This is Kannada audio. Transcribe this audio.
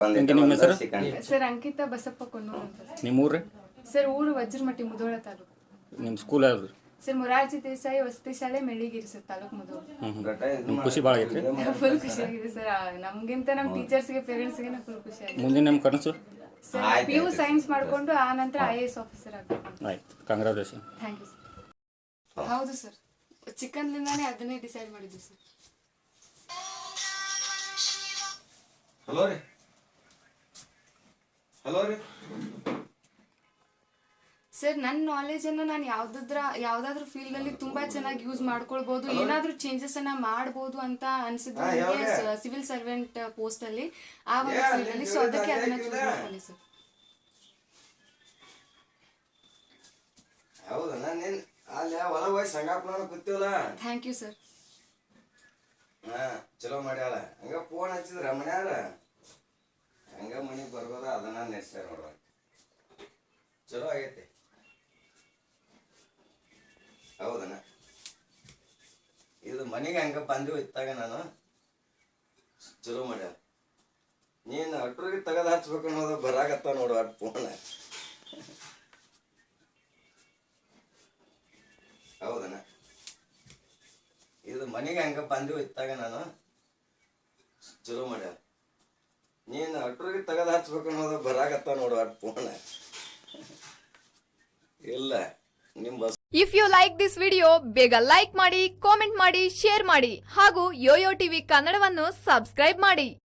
ನಿಮ್ಗೆ ನಿಮ್ಮ ಹೆಸರು? ಸರ್ ಅಂಕಿತಾ ಬಸಪ್ಪ ಕೊನ್ನೂರು ಅಂತ. ಸರ್. ನಿಮ್ಮ ಊರು ಸರ್ ಊರು ವಜ್ರಮಟ್ಟಿ ಮುಧೋಳ ತಾಲೂಕು. ನಿಮ್ಮ ಸ್ಕೂಲ್ ಯಾವ್ದು? ಸರ್ ಮೊರಾರ್ಜಿ ದೇಸಾಯಿ ವಸತಿ ಶಾಲೆ ಮೆಳ್ಳಿಗಿರಿ ಸರ್ ತಾಲೂಕು ಮುಧೋಳ ನಿಮ್ಮ ಖುಷಿ ಭಾಳ ಐತ್ರಿ? ಫುಲ್ ಖುಷಿಯಾಗಿದೆ ಸರ್. ನಮಗಿಂತ ನಮ್ಗಿಂತ ನಮ್ಮ ಟೀಚರ್ಸ್ಗೆ ಪೇರೆಂಟ್ಸ್ಗೆ ಫುಲ್ ಖುಷಿಯಾಗಿದೆ ಮುಂದೆ ನಿಮ್ಮ ಕನಸು? ಸರ್ ಪಿ ಯು ಸೈನ್ಸ್ ಮಾಡ್ಕೊಂಡು ಆ ನಂತರ ಐ ಎ ಎಸ್ ಆಫೀಸರ್ ಆಗಬೇಕು. ಆಯ್ತು. ಕಂಗ್ರಾಚುಲೇಷನ್. Thank you sir. ಹೌದು ಸರ್. ಚಿಕ್ಕಂದಿಂದಾನೇ ಅದನ್ನೇ ಡಿಸೈಡ್ ಮಾಡಿದ್ವಿ ಸರ್. ಹಲೋ ರೀ. ಹಲೋ ರೀ. ಸರ್ ನನ್ನ ನಾಲೆಜನ್ನು ನಾನು ಯಾವ್ದಾದ್ರ ಯಾವ್ದಾದ್ರು ಫೀಲ್ಡ್ ಅಲ್ಲಿ ತುಂಬಾ ಚೆನ್ನಾಗಿ ಯೂಸ್ ಮಾಡ್ಕೊಳ್ಬಹುದು ಏನಾದ್ರೂ ಚೇಂಜಸ್ ಅನ್ನ ಮಾಡಬಹುದು ಅಂತ ಅನ್ಸಿದ್ದು ನನಗೆ ಸಿವಿಲ್ ಸರ್ವೆಂಟ್ ಪೋಸ್ಟ್ ಅಲ್ಲಿ ಆ ಒಂದು ಫೀಲ್ಡ್ ಅಲ್ಲಿ ಸೊ ಅದಕ್ಕೆ ಅದನ್ನ ಚೂಸ್ ಮಾಡ್ಕೊಂಡೆ ಸರ್ ಹೌದಾ? ನಾನು ಅಲ್ಲಿ ಹೊಲ ಹೋಗಿ ಸಂಗಾಪುರ ಕೂತೀವಲ್ಲ. ಥ್ಯಾಂಕ್ ಯು ಸರ್ ಹಾ ಚಲೋ ಮಾಡ್ಯಾಳ. ಹಂಗ ಫೋನ್ ಹಚ್ಚಿದ್ರ ಮನ್ಯಾರ ನೆಡ್ಸ್ಯಾರ ನೋಡುವ ಚಲೋ ಆಗೈತೆ. ಹೌದನ? ಇದು ಮನೆಗೆ ಹಂಗ ಬಂದು ಇತ್ತಾಗ ನಾನು ಚಲೋ ಮಾಡ್ಯಾರ ನೀನು ಅಟ್ರಿಗೆ ತೆಗೆದು ಹಚ್ಬೇಕು ಅನ್ನೋದು ಬರಾಗತ್ತ ನೋಡು ಅಟ್ ಫೋನ್ ಹೌದನ? ಇದು ಮನೆಗೆ ಹಂಗ ಬಂದು ಇತ್ತಾಗ ನಾನು ಚಲೋ ಮಾಡ್ಯಾಳ ನೀನ್ ಅಟ್ರಿಗೆ ತಗದ ಹಚ್ಬೇಕು ಅನ್ನೋದು ಬರಾಗತ್ತ ನೋಡು ಅಟ್ ಫೋನ್ ಇಲ್ಲ, ನಿಮ್ bus if you like this video ಬೇಗ ಲೈಕ್ ಮಾಡಿ ಕಾಮೆಂಟ್ ಮಾಡಿ ಶೇರ್ ಮಾಡಿ, ಹಾಗೂ ಯೋಯೋ ಟಿವಿ ಕನ್ನಡವನ್ನು ಸಬ್ಸ್ಕ್ರೈಬ್ ಮಾಡಿ.